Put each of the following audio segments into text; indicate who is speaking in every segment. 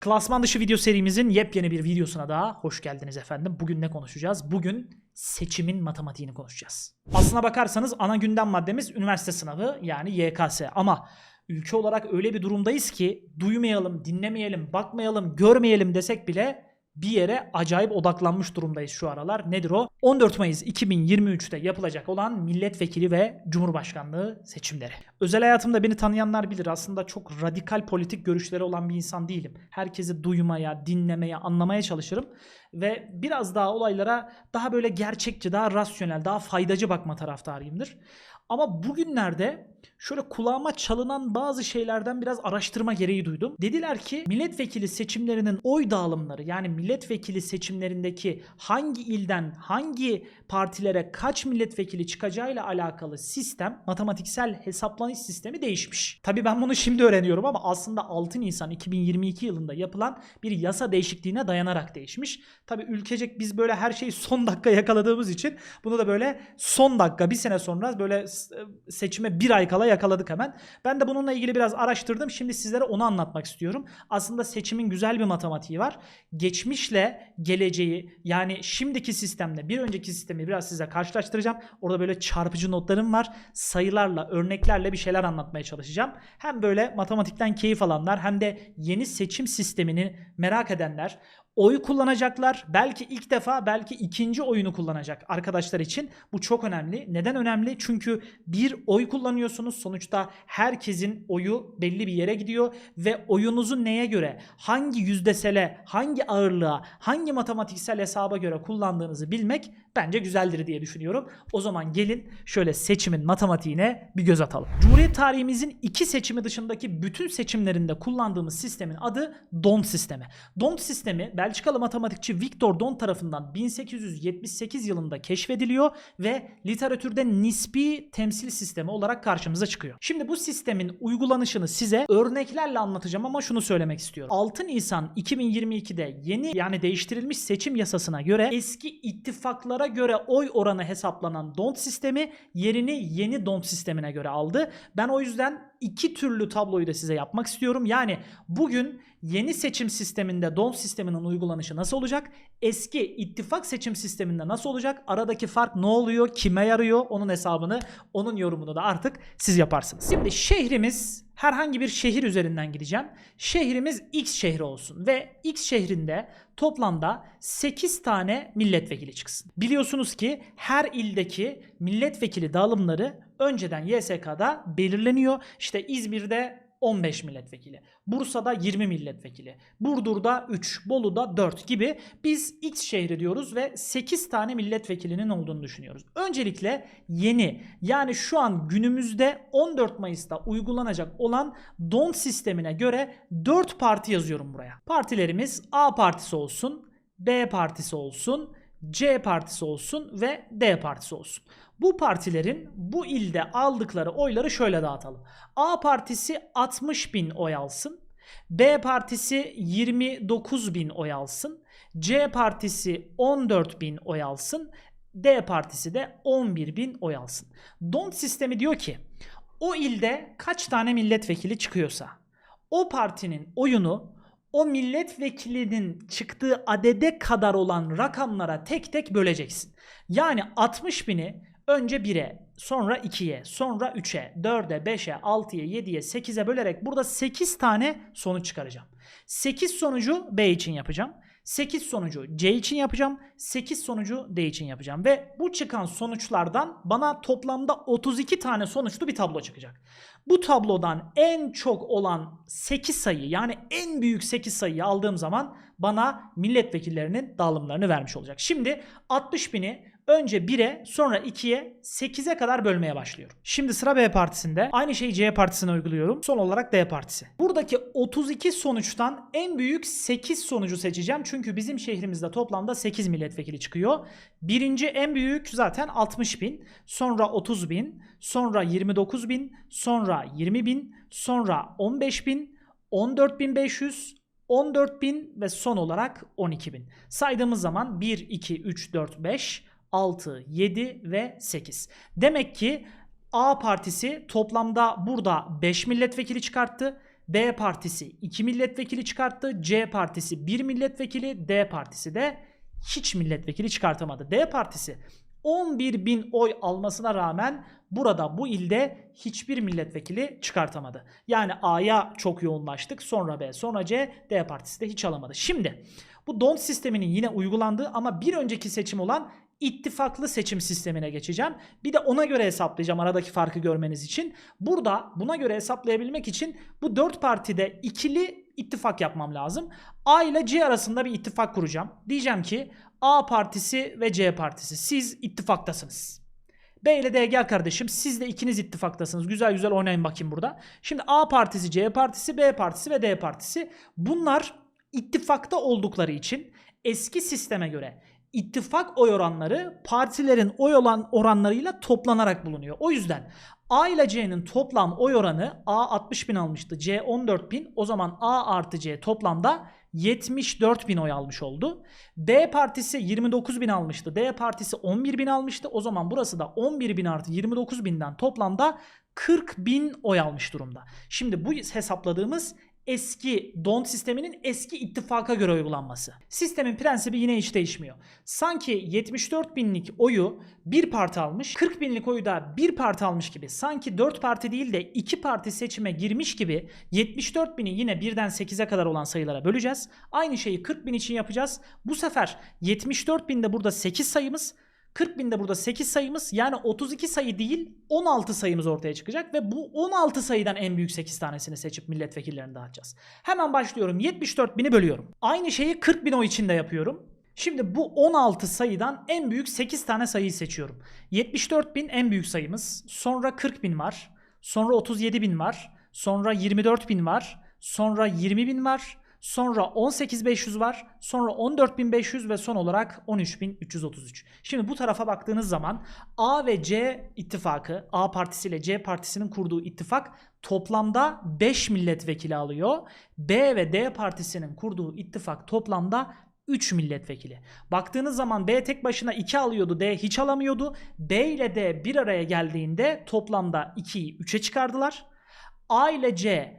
Speaker 1: Klasman dışı video serimizin yepyeni bir videosuna daha hoş geldiniz efendim. Bugün ne konuşacağız? Bugün seçimin matematiğini konuşacağız. Aslına bakarsanız ana gündem maddemiz üniversite sınavı yani YKS ama ülke olarak öyle bir durumdayız ki duymayalım, dinlemeyelim, bakmayalım, görmeyelim desek bile bir yere acayip odaklanmış durumdayız şu aralar. Nedir o? 14 Mayıs 2023'te yapılacak olan milletvekili ve cumhurbaşkanlığı seçimleri. Özel hayatımda beni tanıyanlar bilir. Aslında çok radikal politik görüşleri olan bir insan değilim. Herkesi duymaya, dinlemeye, anlamaya çalışırım ve biraz daha olaylara daha böyle gerçekçi, daha rasyonel, daha faydacı bakma taraftarıyımdır. Ama bugünlerde şöyle kulağıma çalınan bazı şeylerden biraz araştırma gereği duydum. Dediler ki milletvekili seçimlerinin oy dağılımları yani milletvekili seçimlerindeki hangi ilden hangi partilere kaç milletvekili çıkacağıyla alakalı sistem matematiksel hesaplanış sistemi değişmiş. Tabii ben bunu şimdi öğreniyorum ama aslında 6 Nisan 2022 yılında yapılan bir yasa değişikliğine dayanarak değişmiş. Tabii ülkecek biz böyle her şeyi son dakika yakaladığımız için bunu da böyle son dakika bir sene sonra böyle seçime bir ay kala yakaladık hemen. Ben de bununla ilgili biraz araştırdım. Şimdi sizlere onu anlatmak istiyorum. Aslında seçimin güzel bir matematiği var. Geçmişle geleceği yani şimdiki sistemle bir önceki sistemi biraz size karşılaştıracağım. Orada böyle çarpıcı notlarım var. Sayılarla, örneklerle bir şeyler anlatmaya çalışacağım. Hem böyle matematikten keyif alanlar hem de yeni seçim sistemini merak edenler, oy kullanacaklar. Belki ilk defa belki ikinci oyunu kullanacak arkadaşlar için. Bu çok önemli. Neden önemli? Çünkü bir oy kullanıyorsunuz. Sonuçta herkesin oyu belli bir yere gidiyor ve oyunuzu neye göre, hangi yüzdesele, hangi ağırlığa, hangi matematiksel hesaba göre kullandığınızı bilmek bence güzeldir diye düşünüyorum. O zaman gelin şöyle seçimin matematiğine bir göz atalım. Cumhuriyet tarihimizin iki seçimi dışındaki bütün seçimlerinde kullandığımız sistemin adı D'Hondt sistemi. D'Hondt sistemi Belçikalı matematikçi Victor D'Hondt tarafından 1878 yılında keşfediliyor ve literatürde nispi temsil sistemi olarak karşımıza çıkıyor. Şimdi bu sistemin uygulanışını size örneklerle anlatacağım ama şunu söylemek istiyorum. 6 Nisan 2022'de yeni yani değiştirilmiş seçim yasasına göre eski ittifaklara göre oy oranı hesaplanan D'Hondt sistemi yerini yeni D'Hondt sistemine göre aldı. Ben o yüzden iki türlü tabloyu da size yapmak istiyorum. Yani bugün yeni seçim sisteminde D'Hondt sisteminin uygulanışı nasıl olacak? Eski ittifak seçim sisteminde nasıl olacak? Aradaki fark ne oluyor? Kime yarıyor? Onun hesabını, onun yorumunu da artık siz yaparsınız. Şimdi şehrimiz herhangi bir şehir üzerinden gideceğim. Şehrimiz X şehri olsun ve X şehrinde toplamda 8 tane milletvekili çıksın. Biliyorsunuz ki her ildeki milletvekili dağılımları önceden YSK'da belirleniyor. İşte İzmir'de 15 milletvekili, Bursa'da 20 milletvekili, Burdur'da 3, Bolu'da 4 gibi biz X şehri diyoruz ve 8 tane milletvekilinin olduğunu düşünüyoruz. Öncelikle yeni yani şu an günümüzde 14 Mayıs'ta uygulanacak olan DON sistemine göre 4 parti yazıyorum buraya. Partilerimiz A partisi olsun, B partisi olsun, C partisi olsun ve D partisi olsun. Bu partilerin bu ilde aldıkları oyları şöyle dağıtalım. A partisi 60 bin oy alsın. B partisi 29 bin oy alsın. C partisi 14 bin oy alsın. D partisi de 11 bin oy alsın. Don't sistemi diyor ki o ilde kaç tane milletvekili çıkıyorsa o partinin oyunu o milletvekilinin çıktığı adede kadar olan rakamlara tek tek böleceksin. Yani 60 bini önce 1'e, sonra 2'ye, sonra 3'e, 4'e, 5'e, 6'ya, 7'ye, 8'e bölerek burada 8 tane sonuç çıkaracağım. 8 sonucu B için yapacağım. 8 sonucu C için yapacağım. 8 sonucu D için yapacağım. Ve bu çıkan sonuçlardan bana toplamda 32 tane sonuçlu bir tablo çıkacak. Bu tablodan en çok olan 8 sayı yani en büyük 8 sayıyı aldığım zaman bana milletvekillerinin dağılımlarını vermiş olacak. Şimdi 60 bini önce 1'e sonra 2'ye 8'e kadar bölmeye başlıyorum. Şimdi sıra B partisinde. Aynı şeyi C partisine uyguluyorum. Son olarak D partisi. Buradaki 32 sonuçtan en büyük 8 sonucu seçeceğim. Çünkü bizim şehrimizde toplamda 8 milletvekili çıkıyor. Birinci en büyük zaten 60 bin. Sonra 30 bin. Sonra 29 bin. Sonra 20 bin. Sonra 15 bin. 14.500, 14.000 ve son olarak 12.000. Saydığımız zaman 1, 2, 3, 4, 5, 6, 7 ve 8. Demek ki A partisi toplamda burada 5 milletvekili çıkarttı. B partisi 2 milletvekili çıkarttı. C partisi 1 milletvekili. D partisi de hiç milletvekili çıkartamadı. D partisi 11 bin oy almasına rağmen burada bu ilde hiçbir milletvekili çıkartamadı. Yani A'ya çok yoğunlaştık. Sonra B, sonra C, D partisi de hiç alamadı. Şimdi bu DONT sisteminin yine uygulandığı ama bir önceki seçim olan ittifaklı seçim sistemine geçeceğim. Bir de ona göre hesaplayacağım aradaki farkı görmeniz için. Burada buna göre hesaplayabilmek için bu dört partide ikili ittifak yapmam lazım. A ile C arasında bir ittifak kuracağım. Diyeceğim ki A partisi ve C partisi siz ittifaktasınız. B ile D gel kardeşim siz de ikiniz ittifaktasınız. Güzel güzel oynayın bakayım burada. Şimdi A partisi, C partisi, B partisi ve D partisi bunlar ittifakta oldukları için eski sisteme göre ittifak oy oranları partilerin oy olan oranlarıyla toplanarak bulunuyor. O yüzden A ile C'nin toplam oy oranı A 60 bin almıştı. C 14 bin. O zaman A artı C toplamda 74 bin oy almış oldu. B partisi 29 bin almıştı. D partisi 11 bin almıştı. O zaman burası da 11 bin artı 29 binden toplamda 40 bin oy almış durumda. Şimdi bu hesapladığımız eski DONT sisteminin eski ittifaka göre uygulanması. Sistemin prensibi yine hiç değişmiyor. Sanki 74 binlik oyu bir parti almış, 40 binlik oyu da bir parti almış gibi, sanki 4 parti değil de 2 parti seçime girmiş gibi 74 bini yine birden 8'e kadar olan sayılara böleceğiz. Aynı şeyi 40 bin için yapacağız. Bu sefer 74 binde burada 8 sayımız, 40 binde burada 8 sayımız yani 32 sayı değil 16 sayımız ortaya çıkacak ve bu 16 sayıdan en büyük 8 tanesini seçip milletvekillerini dağıtacağız. Hemen başlıyorum 74 bini bölüyorum. Aynı şeyi 40 bin o için de yapıyorum. Şimdi bu 16 sayıdan en büyük 8 tane sayıyı seçiyorum. 74 bin en büyük sayımız. Sonra 40 bin var. Sonra 37 bin var. Sonra 24 bin var. Sonra 20 bin var. Sonra 18500 var. Sonra 14500 ve son olarak 13333. Şimdi bu tarafa baktığınız zaman A ve C ittifakı, A partisi ile C partisinin kurduğu ittifak toplamda 5 milletvekili alıyor. B ve D partisinin kurduğu ittifak toplamda 3 milletvekili. Baktığınız zaman B tek başına 2 alıyordu, D hiç alamıyordu. B ile D bir araya geldiğinde toplamda 2'yi 3'e çıkardılar. A ile C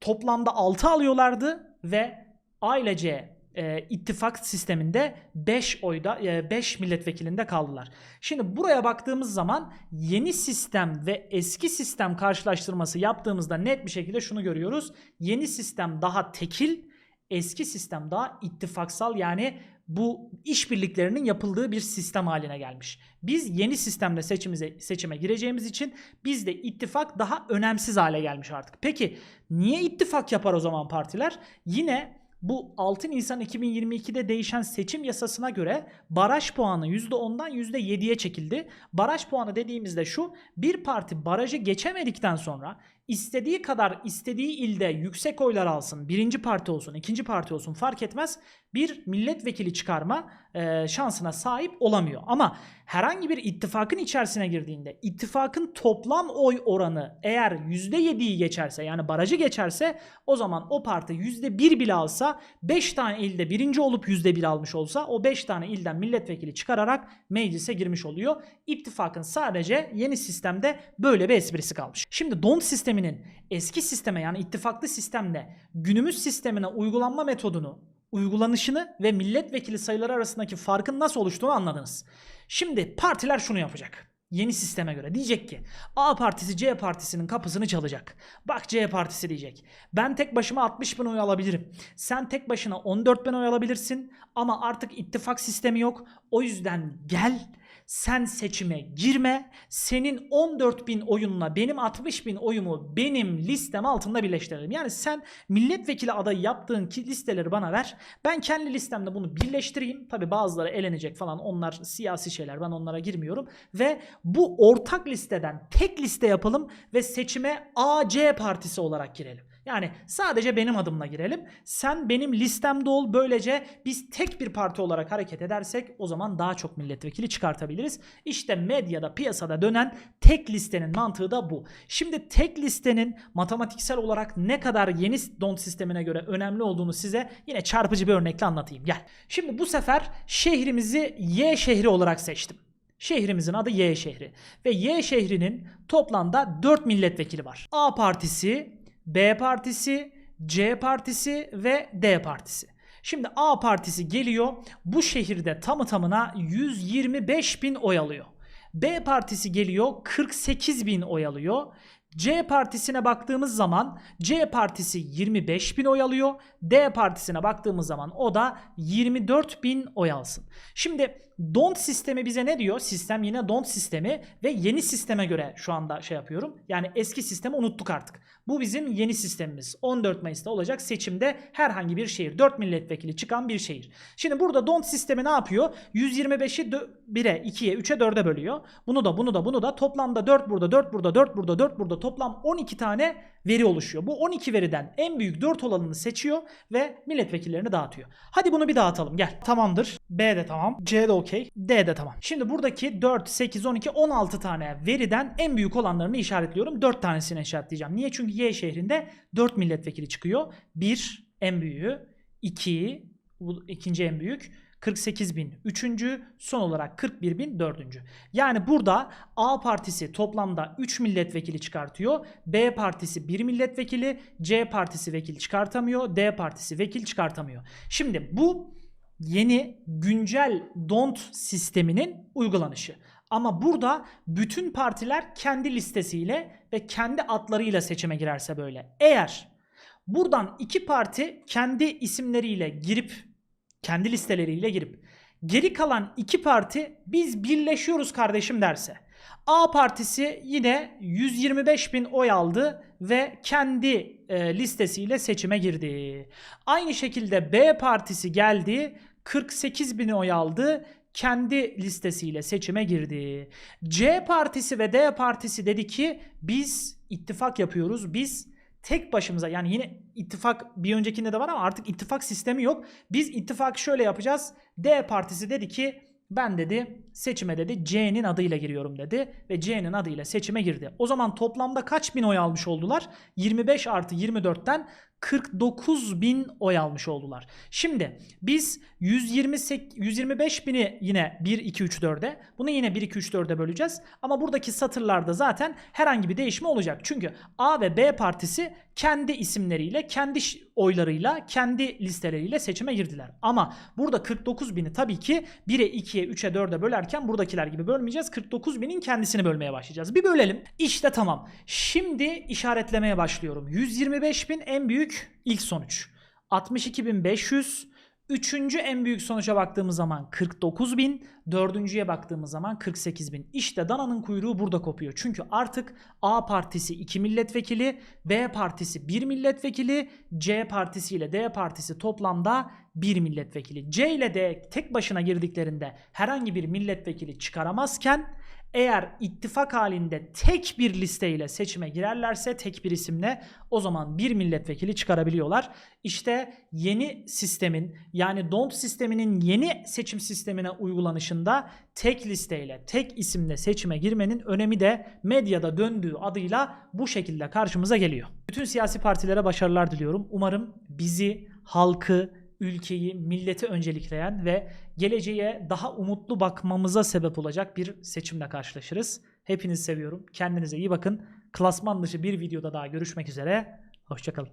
Speaker 1: toplamda 6 alıyorlardı ve A ile C e, ittifak sisteminde 5 oyda 5 milletvekilinde kaldılar. Şimdi buraya baktığımız zaman yeni sistem ve eski sistem karşılaştırması yaptığımızda net bir şekilde şunu görüyoruz. Yeni sistem daha tekil, eski sistem daha ittifaksal yani bu işbirliklerinin yapıldığı bir sistem haline gelmiş. Biz yeni sistemle seçimize, seçime gireceğimiz için bizde ittifak daha önemsiz hale gelmiş artık. Peki niye ittifak yapar o zaman partiler? Yine bu 6 Nisan 2022'de değişen seçim yasasına göre baraj puanı %10'dan %7'ye çekildi. Baraj puanı dediğimizde şu bir parti barajı geçemedikten sonra istediği kadar istediği ilde yüksek oylar alsın. Birinci parti olsun, ikinci parti olsun fark etmez. Bir milletvekili çıkarma e, şansına sahip olamıyor. Ama herhangi bir ittifakın içerisine girdiğinde ittifakın toplam oy oranı eğer %7'yi geçerse yani barajı geçerse o zaman o parti %1 bile alsa 5 tane ilde birinci olup %1 almış olsa o 5 tane ilden milletvekili çıkararak meclise girmiş oluyor. İttifakın sadece yeni sistemde böyle bir esprisi kalmış. Şimdi DONT sisteminin eski sisteme yani ittifaklı sistemle günümüz sistemine uygulanma metodunu uygulanışını ve milletvekili sayıları arasındaki farkın nasıl oluştuğunu anladınız. Şimdi partiler şunu yapacak. Yeni sisteme göre diyecek ki A partisi C partisinin kapısını çalacak. Bak C partisi diyecek. Ben tek başıma 60 bin oy alabilirim. Sen tek başına 14 bin oy alabilirsin. Ama artık ittifak sistemi yok. O yüzden gel sen seçime girme. Senin 14 bin oyunla benim 60 bin oyumu benim listem altında birleştirelim. Yani sen milletvekili adayı yaptığın listeleri bana ver. Ben kendi listemde bunu birleştireyim. Tabi bazıları elenecek falan onlar siyasi şeyler ben onlara girmiyorum. Ve bu ortak listeden tek liste yapalım ve seçime AC partisi olarak girelim. Yani sadece benim adımla girelim. Sen benim listemde ol. Böylece biz tek bir parti olarak hareket edersek o zaman daha çok milletvekili çıkartabiliriz. İşte medyada, piyasada dönen tek listenin mantığı da bu. Şimdi tek listenin matematiksel olarak ne kadar yeni don sistemine göre önemli olduğunu size yine çarpıcı bir örnekle anlatayım. Gel. Şimdi bu sefer şehrimizi Y şehri olarak seçtim. Şehrimizin adı Y şehri ve Y şehrinin toplamda 4 milletvekili var. A partisi B partisi, C partisi ve D partisi. Şimdi A partisi geliyor bu şehirde tamı tamına 125 bin oy alıyor. B partisi geliyor 48 bin oy alıyor. C partisine baktığımız zaman C partisi 25 bin oy alıyor. D partisine baktığımız zaman o da 24 bin oy alsın. Şimdi don't sistemi bize ne diyor? Sistem yine don't sistemi ve yeni sisteme göre şu anda şey yapıyorum. Yani eski sistemi unuttuk artık. Bu bizim yeni sistemimiz. 14 Mayıs'ta olacak seçimde herhangi bir şehir. 4 milletvekili çıkan bir şehir. Şimdi burada don't sistemi ne yapıyor? 125'i 1'e, 2'ye, 3'e, 4'e bölüyor. Bunu da bunu da bunu da toplamda 4 burada, 4 burada, 4 burada, 4 burada toplam 12 tane veri oluşuyor. Bu 12 veriden en büyük 4 olanını seçiyor ve milletvekillerini dağıtıyor. Hadi bunu bir dağıtalım gel. Tamamdır. B de tamam. C de okey. D de tamam. Şimdi buradaki 4, 8, 12, 16 tane veriden en büyük olanlarını işaretliyorum. 4 tanesini işaretleyeceğim. Niye? Çünkü Y şehrinde 4 milletvekili çıkıyor. 1 en büyüğü, 2 bu ikinci en büyük, 48 bin üçüncü, son olarak 41 bin dördüncü. Yani burada A partisi toplamda 3 milletvekili çıkartıyor. B partisi 1 milletvekili, C partisi vekil çıkartamıyor, D partisi vekil çıkartamıyor. Şimdi bu yeni güncel don't sisteminin uygulanışı. Ama burada bütün partiler kendi listesiyle ve kendi adlarıyla seçime girerse böyle. Eğer buradan iki parti kendi isimleriyle girip kendi listeleriyle girip geri kalan iki parti biz birleşiyoruz kardeşim derse A partisi yine 125 bin oy aldı ve kendi e, listesiyle seçime girdi. Aynı şekilde B partisi geldi 48 bin oy aldı kendi listesiyle seçime girdi. C partisi ve D partisi dedi ki biz ittifak yapıyoruz. Biz tek başımıza yani yine ittifak bir öncekinde de var ama artık ittifak sistemi yok. Biz ittifak şöyle yapacağız. D partisi dedi ki ben dedi seçime dedi C'nin adıyla giriyorum dedi ve C'nin adıyla seçime girdi. O zaman toplamda kaç bin oy almış oldular? 25 artı 24'ten 49 bin oy almış oldular. Şimdi biz 128, 125 bini yine 1, 2, 3, 4'e bunu yine 1, 2, 3, 4'e böleceğiz. Ama buradaki satırlarda zaten herhangi bir değişme olacak. Çünkü A ve B partisi kendi isimleriyle, kendi oylarıyla, kendi listeleriyle seçime girdiler. Ama burada 49 bini tabii ki 1'e, 2'ye, 3'e, 4'e bölerken buradakiler gibi bölmeyeceğiz. 49 binin kendisini bölmeye başlayacağız. Bir bölelim. İşte tamam. Şimdi işaretlemeye başlıyorum. 125 bin en büyük ilk sonuç. 62.500 Üçüncü en büyük sonuca baktığımız zaman 49 bin, dördüncüye baktığımız zaman 48 bin. İşte dananın kuyruğu burada kopuyor. Çünkü artık A partisi 2 milletvekili, B partisi 1 milletvekili, C partisi ile D partisi toplamda 1 milletvekili. C ile D tek başına girdiklerinde herhangi bir milletvekili çıkaramazken eğer ittifak halinde tek bir listeyle seçime girerlerse tek bir isimle o zaman bir milletvekili çıkarabiliyorlar. İşte yeni sistemin yani don't sisteminin yeni seçim sistemine uygulanışında tek listeyle tek isimle seçime girmenin önemi de medyada döndüğü adıyla bu şekilde karşımıza geliyor. Bütün siyasi partilere başarılar diliyorum. Umarım bizi, halkı, ülkeyi, milleti öncelikleyen ve geleceğe daha umutlu bakmamıza sebep olacak bir seçimle karşılaşırız. Hepinizi seviyorum. Kendinize iyi bakın. Klasman dışı bir videoda daha görüşmek üzere. Hoşçakalın.